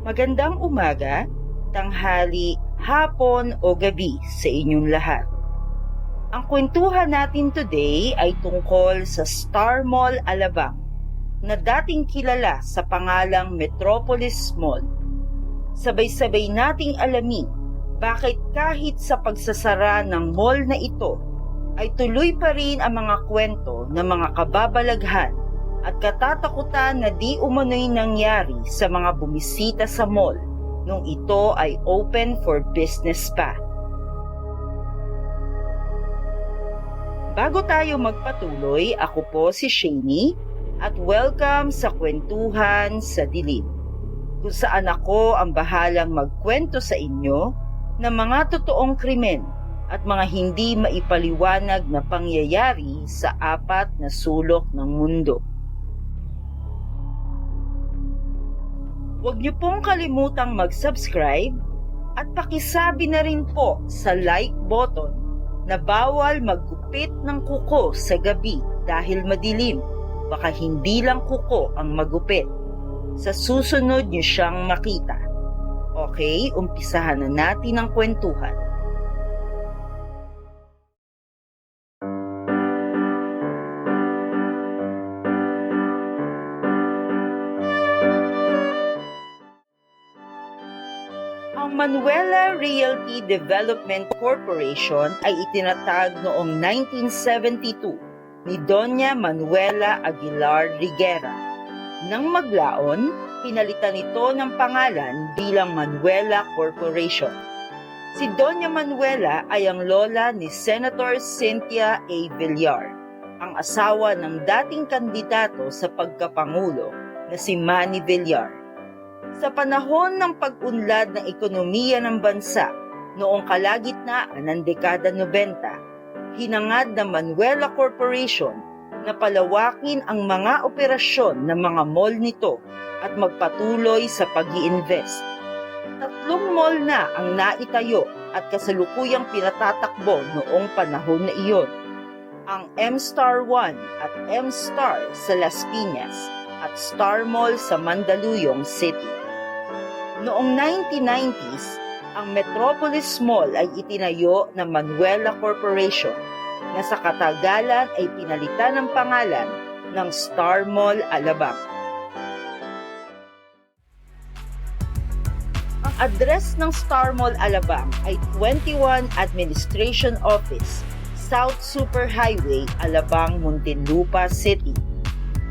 Magandang umaga, tanghali, hapon o gabi sa inyong lahat. Ang kwentuhan natin today ay tungkol sa Star Mall Alabang na dating kilala sa pangalang Metropolis Mall. Sabay-sabay nating alamin bakit kahit sa pagsasara ng mall na ito ay tuloy pa rin ang mga kwento ng mga kababalaghan at katatakutan na di umano'y nangyari sa mga bumisita sa mall nung ito ay open for business pa. Bago tayo magpatuloy, ako po si Shani at welcome sa Kwentuhan sa Dilim kung saan ako ang bahalang magkwento sa inyo ng mga totoong krimen at mga hindi maipaliwanag na pangyayari sa apat na sulok ng mundo. Huwag niyo pong kalimutang mag-subscribe at pakisabi na rin po sa like button na bawal maggupit ng kuko sa gabi dahil madilim. Baka hindi lang kuko ang magupit. Sa susunod niyo siyang makita. Okay, umpisahan na natin ang kwentuhan. Manuela Realty Development Corporation ay itinatag noong 1972 ni Doña Manuela Aguilar Riguera. Nang maglaon, pinalitan ito ng pangalan bilang Manuela Corporation. Si Doña Manuela ay ang lola ni Senator Cynthia A. Villar, ang asawa ng dating kandidato sa pagkapangulo na si Manny Villar. Sa panahon ng pag-unlad ng ekonomiya ng bansa noong kalagitnaan ng dekada 90, hinangad ng Manuela Corporation na palawakin ang mga operasyon ng mga mall nito at magpatuloy sa pag invest Tatlong mall na ang naitayo at kasalukuyang pinatatakbo noong panahon na iyon. Ang M-Star 1 at M-Star sa Las Piñas at Star Mall sa Mandaluyong City. Noong 1990s, ang Metropolis Mall ay itinayo ng Manuela Corporation na sa katagalan ay pinalitan ng pangalan ng Star Mall Alabang. Ang address ng Star Mall Alabang ay 21 Administration Office, South Super Highway, Alabang, Muntinlupa City.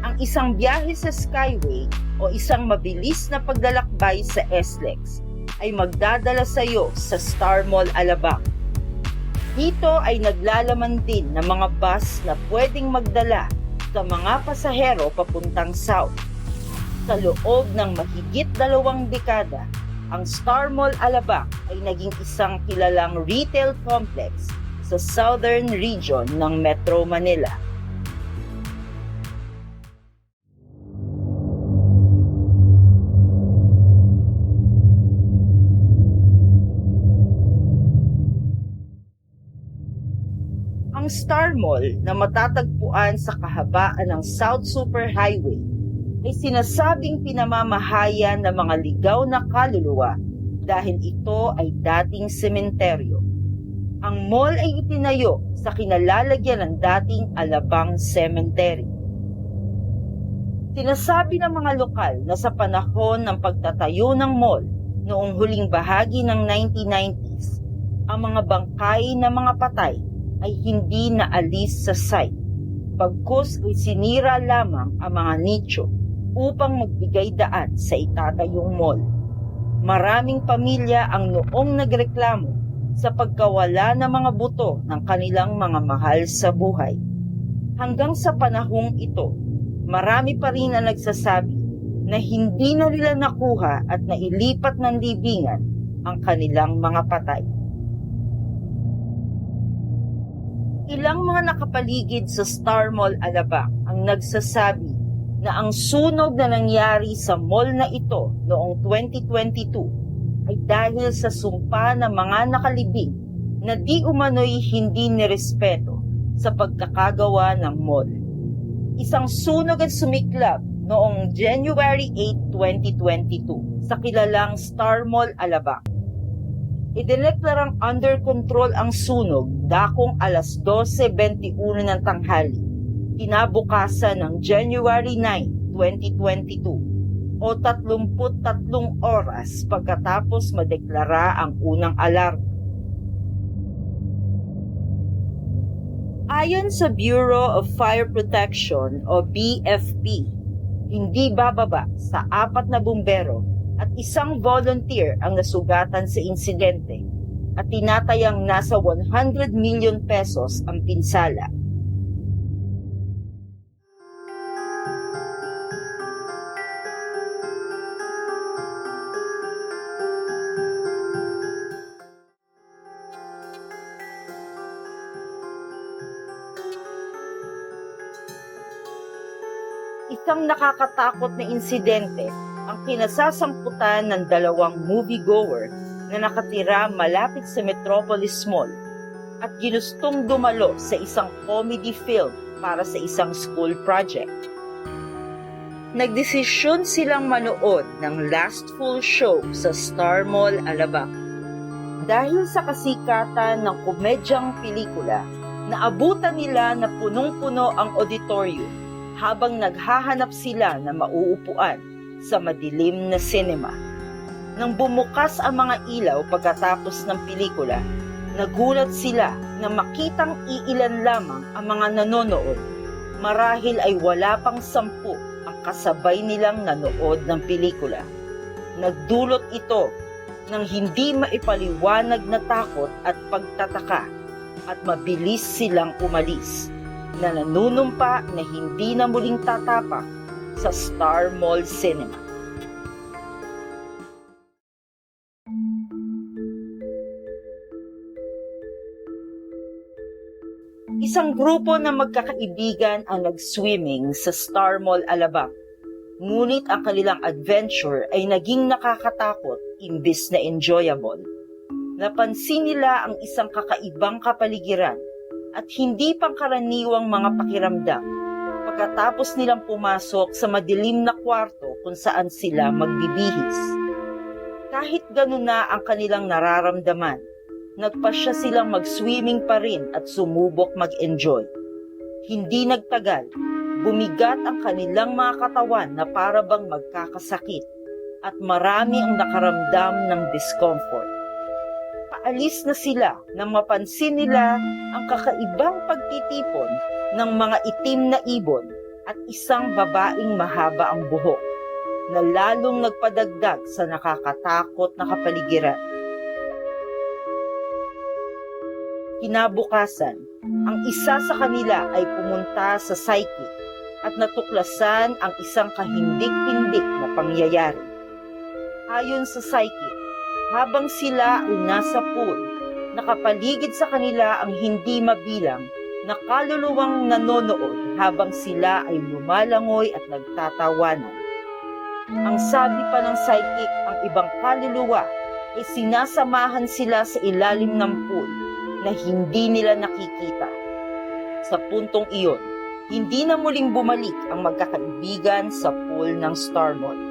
Ang isang biyahe sa Skyway o isang mabilis na paglalakbay sa SLEX ay magdadala sa iyo sa Star Mall Alabang. Dito ay naglalaman din ng mga bus na pwedeng magdala sa mga pasahero papuntang south. Sa loob ng mahigit dalawang dekada, ang Star Mall Alabang ay naging isang kilalang retail complex sa southern region ng Metro Manila. Star Mall na matatagpuan sa kahabaan ng South Super Highway ay sinasabing pinamamahayan ng mga ligaw na kaluluwa dahil ito ay dating sementeryo. Ang mall ay itinayo sa kinalalagyan ng dating Alabang Cemetery. Sinasabi ng mga lokal na sa panahon ng pagtatayo ng mall noong huling bahagi ng 1990s, ang mga bangkay ng mga patay ay hindi naalis sa site. Bagkus ay sinira lamang ang mga nicho upang magbigay daan sa itatayong mall. Maraming pamilya ang noong nagreklamo sa pagkawala ng mga buto ng kanilang mga mahal sa buhay. Hanggang sa panahong ito, marami pa rin ang nagsasabi na hindi na nila nakuha at nailipat ng libingan ang kanilang mga patay. Ilang mga nakapaligid sa Star Mall Alabang ang nagsasabi na ang sunog na nangyari sa mall na ito noong 2022 ay dahil sa sumpa ng mga nakalibing na di umano'y hindi nirespeto sa pagkakagawa ng mall. Isang sunog at sumiklab noong January 8, 2022 sa kilalang Star Mall Alabang. Idineklarang under control ang sunog dakong alas 12.21 ng tanghali, kinabukasan ng January 9, 2022 o 33 oras pagkatapos madeklara ang unang alarm. Ayon sa Bureau of Fire Protection o BFP, hindi bababa sa apat na bumbero at isang volunteer ang nasugatan sa insidente at tinatayang nasa 100 million pesos ang pinsala. Isang nakakatakot na insidente ang kinasasamputan ng dalawang moviegoer na nakatira malapit sa Metropolis Mall at ginustong dumalo sa isang comedy film para sa isang school project. Nagdesisyon silang manood ng last full show sa Star Mall, Alabang. Dahil sa kasikatan ng komedyang pelikula, naabutan nila na punong-puno ang auditorium habang naghahanap sila na mauupuan sa madilim na cinema. Nang bumukas ang mga ilaw pagkatapos ng pelikula, nagulat sila na makitang iilan lamang ang mga nanonood. Marahil ay wala pang sampu ang kasabay nilang nanood ng pelikula. Nagdulot ito ng hindi maipaliwanag na takot at pagtataka at mabilis silang umalis na nanunumpa na hindi na muling tatapak sa Star Mall Cinema. Isang grupo ng magkakaibigan ang nag-swimming sa Star Mall Alabang. Ngunit ang kanilang adventure ay naging nakakatakot imbis na enjoyable. Napansin nila ang isang kakaibang kapaligiran at hindi pangkaraniwang mga pakiramdam pagkatapos nilang pumasok sa madilim na kwarto kung saan sila magbibihis. Kahit ganun na ang kanilang nararamdaman, nagpasya silang mag-swimming pa rin at sumubok mag-enjoy. Hindi nagtagal, bumigat ang kanilang mga katawan na para bang magkakasakit at marami ang nakaramdam ng discomfort. Paalis na sila nang mapansin nila ang kakaibang pagtitipon ng mga itim na ibon at isang babaeng mahaba ang buhok na lalong nagpadagdag sa nakakatakot na kapaligiran. Kinabukasan, ang isa sa kanila ay pumunta sa psychic at natuklasan ang isang kahindik-hindik na pangyayari. Ayon sa psychic, habang sila ay nasa pool, nakapaligid sa kanila ang hindi mabilang na kaluluwang nanonood habang sila ay lumalangoy at nagtatawanan. Ang sabi pa ng psychic, ang ibang kaluluwa ay sinasamahan sila sa ilalim ng pool na hindi nila nakikita. Sa puntong iyon, hindi na muling bumalik ang magkakaibigan sa pool ng Starmont.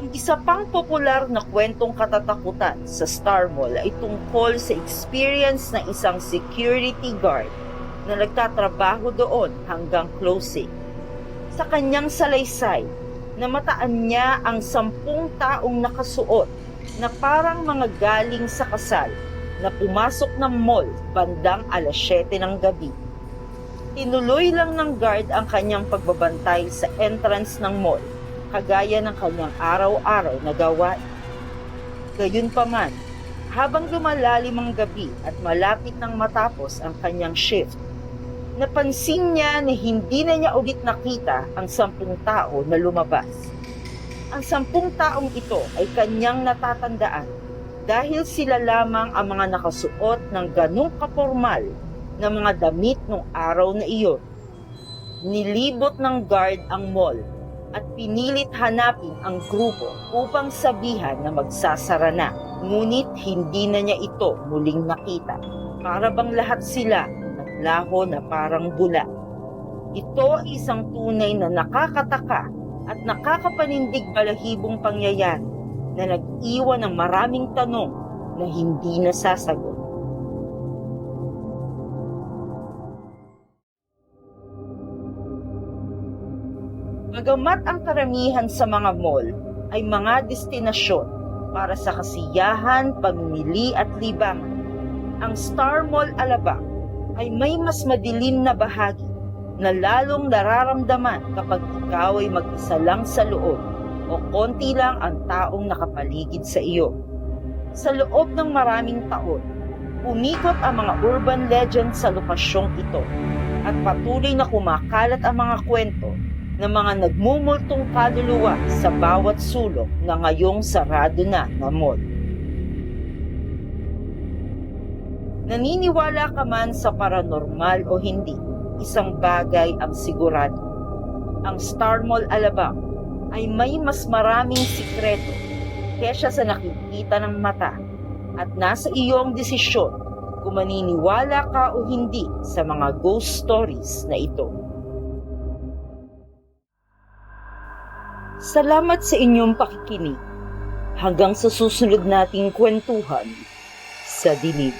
Ang isa pang popular na kwentong katatakutan sa Star Mall ay tungkol sa experience ng isang security guard na nagtatrabaho doon hanggang closing. Sa kanyang salaysay, namataan niya ang sampung taong nakasuot na parang mga galing sa kasal na pumasok ng mall bandang alas 7 ng gabi. Tinuloy lang ng guard ang kanyang pagbabantay sa entrance ng mall kagaya ng kanyang araw-araw na gawain. Gayunpaman, habang lumalalim ang gabi at malapit nang matapos ang kanyang shift, napansin niya na hindi na niya ulit nakita ang sampung tao na lumabas. Ang sampung taong ito ay kanyang natatandaan dahil sila lamang ang mga nakasuot ng ganong kapormal na mga damit ng araw na iyon. Nilibot ng guard ang mall at pinilit hanapin ang grupo upang sabihan na magsasara na. Ngunit hindi na niya ito muling nakita. Para bang lahat sila naglaho na parang bula. Ito ay isang tunay na nakakataka at nakakapanindig balahibong pangyayari na nag-iwan ng maraming tanong na hindi nasasagot. Bagamat ang karamihan sa mga mall ay mga destinasyon para sa kasiyahan, pamimili at libangan, ang Star Mall Alabang ay may mas madilim na bahagi na lalong nararamdaman kapag ikaw ay mag-isa lang sa loob o konti lang ang taong nakapaligid sa iyo. Sa loob ng maraming taon, umikot ang mga urban legends sa lokasyong ito at patuloy na kumakalat ang mga kwento ng mga nagmumultong kaluluwa sa bawat sulok na ngayong sarado na na mall. Naniniwala ka man sa paranormal o hindi, isang bagay ang sigurado. Ang Star Mall Alabang ay may mas maraming sikreto kesa sa nakikita ng mata at nasa iyong desisyon kung maniniwala ka o hindi sa mga ghost stories na ito. Salamat sa inyong pakikinig. Hanggang sa susunod nating kwentuhan sa dilim.